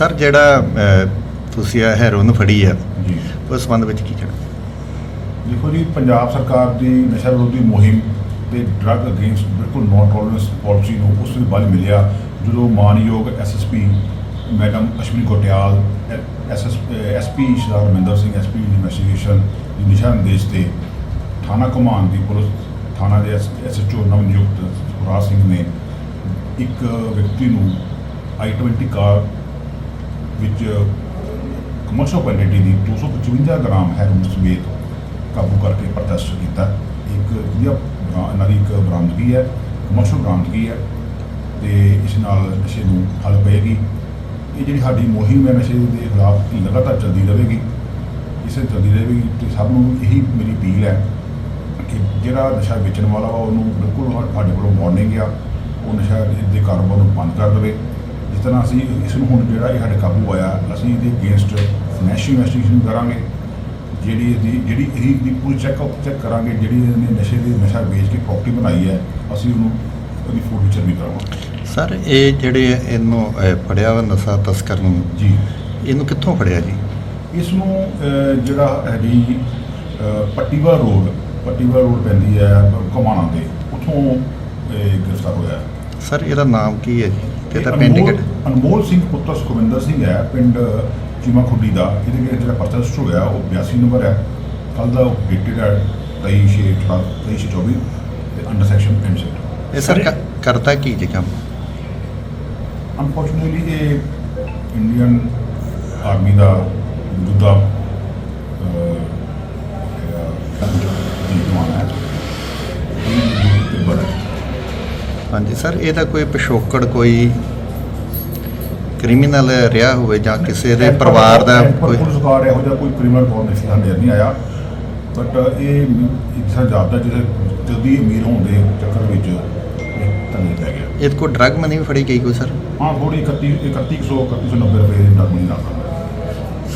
Sir ਜਿਹੜਾ ਤੁਸੀਂ ਇਹ ਹੈਰੋਨ ਫੜੀ ਹੈ ਜੀ। ਉਸ ਸੰਬੰਧ ਵਿੱਚ ਕੀ ਕਹਿਣਾ? ਦੇਖੋ ਜੀ ਪੰਜਾਬ ਸਰਕਾਰ ਦੀ ਨਸ਼ਾ ਵਿਰੋਧੀ ਮੁਹਿੰਮ ਤੇ ਡਰੱਗ ਅਗੇਂਸਟ ਬਿਲਕੁਲ ਨੋ ਟੋਲਰੈਂਸ ਪਾਲਿਸੀ ਨੂੰ ਉਸ ਦੇ ਬਲ ਮਿਲਿਆ ਜਦੋਂ ਮਾਨਯੋਗ SSP madam Ashwani Kotiyal SS SP Shri Raminder Singh SP investigation ਦੀ ਨਿਸ਼ਾ ਨਿਰਦੇਸ਼ ਤੇ ਥਾਣਾ ਕਮਾਨ ਦੀ ਪੁਲਿਸ ਥਾਣਾ ਦੇ ਐਸਐਚਓ ਨਵਨਿਯੁਕਤ ਸੁਖਰਾਜ ਸਿੰਘ ਨੇ ਇੱਕ ਵਿਅਕਤੀ ਨੂੰ i20 ਕਾਰ ਵਿੱਚ ਕਮਰਸ਼ਲ ਕੁਆਂਟੀਟੀ ਦੀ 255 ਗ੍ਰਾਮ ਹੈਰੋਇਨ ਸਮੇਤ ਕਾਬੂ ਕਰਕੇ ਪ੍ਰਦਰਸ਼ਿਤ ਕੀਤਾ। ਇੱਕ ਵਧੀਆ ਇਹਨਾਂ ਦੀ ਇੱਕ ਬਰਾਮਦਗੀ ਹੈ ਕਮਰਸ਼ਲ ਬਰਾਮਦਗੀ ਹੈ ਤੇ ਇਸ ਨਾਲ ਨਸ਼ੇ ਨੂੰ ਹੱਲ ਪਏਗੀ ਇਹ ਜਿਹੜੀ ਸਾਡੀ ਮੁਹਿੰਮ ਹੈ, ਨਸ਼ੇ ਦੇ ਖਿਲਾਫ ਲਗਾਤਾਰ ਚੱਲਦੀ ਰਹੇਗੀ। ਇਸੇ ਚੱਲਦੀ ਰਹੇਗੀ ਤੇ ਸਭ ਨੂੰ ਇਹੀ ਮੇਰੀ ਅਪੀਲ ਹੈ ਕਿ ਜਿਹੜਾ ਨਸ਼ਾ ਵੇਚਣ ਵਾਲਾ ਵਾ, ਉਹਨੂੰ ਬਿਲਕੁਲ ਸਾ- ਸਾਡੇ ਕੋਲੋਂ ਵਾਰਨਿੰਗ ਆ, ਉਹ ਨਸ਼ਾ ਦੇ ਕਾਰੋਬਾਰ ਨੂੰ ਬੰਦ ਕਰ ਦੇਵੇ। ਜਿਸ ਤਰ੍ਹਾਂ ਅਸੀਂ ਇਸ ਨੂੰ ਹੁਣ ਜਿਹੜਾ ਇਹ ਸਾਡੇ ਕਾਬੂ ਆਇਆ ਅਸੀਂ ਇਹਦੇ ਅਗੇਂਸਟ ਫਾਈਨੈਂਸ਼ੀਅਲ ਇਨਵੈਸਟੀਗੇਸ਼ਨ ਕਰਾਂਗੇ ਜਿਹੜੀ ਇਹਦੀ ਜਿਹੜੀ ਇਹਦੀ ਦੀ ਪੂਰੀ ਚੈੱਕ ਚੈੱਕ ਕਰਾਂਗੇ ਜਿਹੜੀ ਇਹਨੇ ਨਸ਼ੇ ਦੀ ਨਸ਼ਾ ਵੇਚ ਕੇ ਪ੍ਰਾਪਰਟੀ ਬਣਾਈ ਹੈ ਅਸੀਂ ਉਹਨੂੰ ਉਹਦੀ ਫੋਟੋ ਵਿਚਰ ਵੀ ਕਰਾਵਾਂਗੇ ਸਰ ਇਹ ਜਿਹੜੇ ਇਹਨੂੰ ਫੜਿਆ ਵਾ ਨਸ਼ਾ ਤਸਕਰ ਨੂੰ ਜੀ। ਇਹਨੂੰ ਕਿੱਥੋਂ ਫੜਿਆ ਜੀ? ਇਸ ਨੂੰ ਜਿਹੜਾ ਹੈਗੀ ਪੱਟੀਵਾ ਰੋਡ ਪੱਟੀਵਾ ਰੋਡ ਪੈਂਦੀ ਹੈ ਕਮਾਣਾ ਦੇ ਉੱਥੋਂ ਇਹ ਗ੍ਰਿਫਤਾਰ ਹੋਇਆ। ਸਰ ਇਹਦਾ ਨਾਮ ਕੀ ਹੈ ਜੀ? ਤੇ ਇਹ ਪਿੰਡ ਅਨਮੋਲ- ਕਿਹੜਾ ਅਨਮੋਲ ਸਿੰਘ ਪੁੱਤਰ ਸੁਖਵਿੰਦਰ ਸਿੰਘ ਹੈ ਪਿੰਡ ਚੀਮਾ ਖੁੱਡੀ ਦਾ। ਇਹਦੇ ਵਿੱਚ ਜਿਹੜਾ ਪਰਚਾ ਰਜਿਸਟਰ ਹੋਇਆ ਉਹ 82 ਨੰਬਰ ਹੈ। ਕੱਲ ਦਾ ਉਹ ਡੇਟਡ ਹੈ 23 ਛੇ 23 ਛੇ 24 ਤੇ ਅੰਡਰ ਸੈਕਸ਼ਨ ਪੈਨਸ਼ਨ ਇਹ ਸਰ ਕ- ਕਰਦਾ ਕੀ ਜੀ ਕੰਮ? ਅਨਫੋਰਚੂਨੇਟਲੀ ਇਹ ਇੰਡੀਅਨ ਆਰਮੀ ਦਾ ਮੌਜੂਦਾ ਅਹ, ਜੀ ਜਵਾਨ ਹੈ ਇਹ ਤਿੱਬਤ ਹੈ ਹਾਂਜੀ ਸਰ ਇਹਦਾ ਕੋਈ ਪਿਛੋਕੜ ਕੋਈ ਕ੍ਰਿਮੀਨਲ ਰਿਹਾ ਹੋਵੇ ਜਾਂ ਕਿਸੇ ਦੇ ਪਰਿਵਾਰ ਦਾ ਕੋਈ ਪੁਲਿਸ ਕਾਰ ਇਹੋ ਜਿਹਾ ਕੋਈ ਕ੍ਰਿਮੀਨਲ ਨਹੀਂ ਸਾਡੇ ਨਹੀਂ ਆਇਆ। ਬਟ ਇਹ ਤਰ੍ਹਾਂ ਜਾਪਦਾ ਜਿਹਦੇ ਜਲਦੀ ਅਮੀਰ ਹੋਣ ਦੇ ਚੱਕਰ ਵਿੱਚ ਤੰਗੀ ਪੈ ਗਿਆ। ਇਹਦੇ ਡਰਗ ਮਨੀ ਵੀ ਫੜੀ ਗਈ ਕੋਈ ਸਰ? ਹਾਂ ਥੋੜੀ 31 3100 3190 ਰੁਪਏ ਦੀ ਨਰਮੀ ਨਾਲ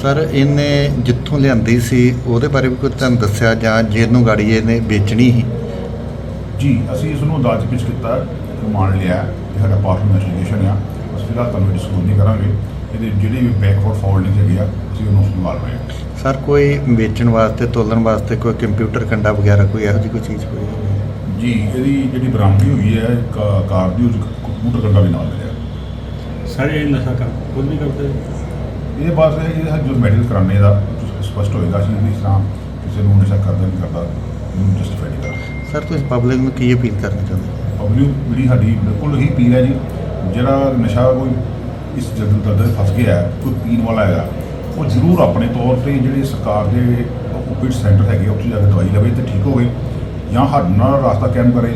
ਸਰ ਇਹਨੇ ਜਿੱਥੋਂ ਲਿਆਂਦੀ ਸੀ ਉਹਦੇ ਬਾਰੇ ਵੀ ਕੋਈ ਤੁਹਾਨੂੰ ਦੱਸਿਆ ਜਾਂ ਜਿਹਨੂੰ ਗਾੜੀ ਇਹਨੇ ਵੇਚਣੀ ਸੀ? ਜੀ ਅਸੀਂ ਇਸ ਨੂੰ ਅਦਾਲਤ ਵਿੱਚ ਕੀਤਾ। ਰਿਮਾਂਡ ਲਿਆ ਇਹ ਸਾਡਾ ਪਾਰਟ ਇਨਵੈਸਟੀਗੇਸ਼ਨ ਆ। ਅਸੀਂ ਫਿਲਹਾਲ ਤੁਹਾਨੂੰ ਡਿਸਕਲੋਜ਼ ਨਹੀਂ ਕਰਾਂਗੇ। ਇਹਦੇ ਜਿਹੜੇ ਵੀ ਬੈਕਵਰਡ ਫਾਲਟਿੰਗ ਹੈਗੇ ਆ ਅਸੀਂ ਉਹਨੂੰ ਸੰਭਾਲ ਰਹੇ ਹਾਂ। ਸਰ ਕੋਈ ਵੇਚਣ ਵਾਸਤੇ ਤੋਲਣ ਵਾਸਤੇ ਕੋਈ ਕੰਪਿਊਟਰ ਕੰਡਾ ਵਗੈਰਾ ਕੋਈ ਇਹੋ ਜਿਹੀ ਕੋਈ ਚੀਜ਼ ਕੋਈ ਜੀ ਇਹਦੀ ਜਿਹੜੀ ਬਰਾਮਦਗੀ ਹੋਈ ਹੈ ਕਾ- ਕਾਰ ਦੀ ਉਹ 'ਚ ਕੰਪਿਊਟਰ ਕੰਡਾ ਵੀ ਨਾਲ ਮਿਲਿਆ ਸਾਰੇ ਇਹ ਨਸ਼ਾ ਕਰ ਖੁਦ ਵੀ ਕਰਦੇ? ਇਹ ਬਸ ਇਹ ਇਹ ਜੋ ਮੈਡੀਕਲ ਕਰਾਣੇ ਦਾ ਸਪਸ਼ਟ ਹੋਏਗਾ ਅਸੀਂ ਇਸ ਤਰ੍ਹਾਂ ਕਿਸੇ ਨੂੰ ਨਸ਼ਾ ਕਰਦਾ ਨਹੀਂ ਕਰਦਾ ਜਸਟੀਫਾਈ ਨਹੀਂ ਕਰਦਾ ਸਰ ਤੁਸੀਂ ਪਬਲਿਕ ਨੂੰ ਕੀ ਅਪੀਲ ਕਰਨੀ ਚਾਹੁੰਦੇ ਪਬਲਿਕ ਜਿਹੜੀ ਸਾਡੀ ਬਿਲਕੁਲ ਹੀ ਪੀਰ ਹੈ ਜੀ ਜਿਹੜਾ ਨਸ਼ਾ ਕੋਈ ਇਸ ਜਗਤ ਦਲਦਲ ਫਸ ਗਿਆ ਹੈ, ਕੋਈ ਪੀਣ ਵਾਲਾ ਹੈਗਾ ਉਹ ਜ਼ਰੂਰ ਆਪਣੇ ਤੌਰ ਤੇ ਜਿਹੜੇ ਸਰਕਾਰ ਦੇ ਓਪੀਡ ਸੈਂਟਰ ਹੈਗੇ ਆ, ਉੱਥੇ ਜਾ ਕੇ ਦਵਾਈ ਲਵੇ ਤੇ ਠੀਕ ਹੋਵੇ ਜਾਂ ਸਾਡੇ ਨਾਲ ਰਾਸਤਾ ਕਾਇਮ ਕਰੇ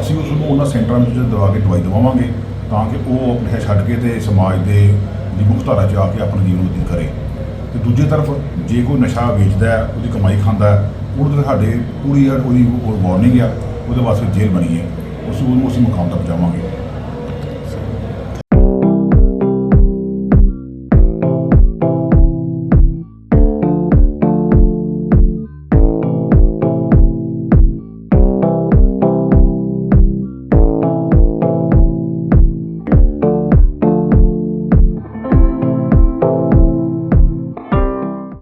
ਅਸੀਂ ਉਸ ਨੂੰ ਉਹਨਾਂ ਸੈਂਟਰਾਂ ਵਿੱਚ ਦਵਾ ਕੇ ਦਵਾਈ ਦਵਾਵਾਂਗੇ ਤਾਂ ਕਿ ਉਹ ਆਪਣੇ ਛੱਡ ਕੇ ਤੇ ਸਮਾਜ ਦੇ ਦੀ ਮੁਖਤਾਰਾ 'ਚ ਆ ਕੇ ਆਪਣਾ ਜੀਵਨ ਬਤੀਤ ਕਰੇ। ਤੇ ਦੂਜੇ ਤਰਫ ਜੇ ਕੋਈ ਨਸ਼ਾ ਵੇਚਦਾ ਹੈ ਉਹਦੀ ਕਮਾਈ ਖਾਂਦਾ ਹੈ ਉਹਦੇ ਤੇ ਸਾਡੇ ਪੂਰੀ ਉਹਦੀ ਵਾਰਨਿੰਗ ਆ ਉਹਦੇ ਵਾਸਤੇ ਜੇਲ੍ਹ ਬਣੀ ਹੈ। ਉਸ ਨੂੰ ਅਸੀਂ ਮੁਕਾਮ ਤੱਕ ਪਹੁੰਚਾਵਾਂਗੇ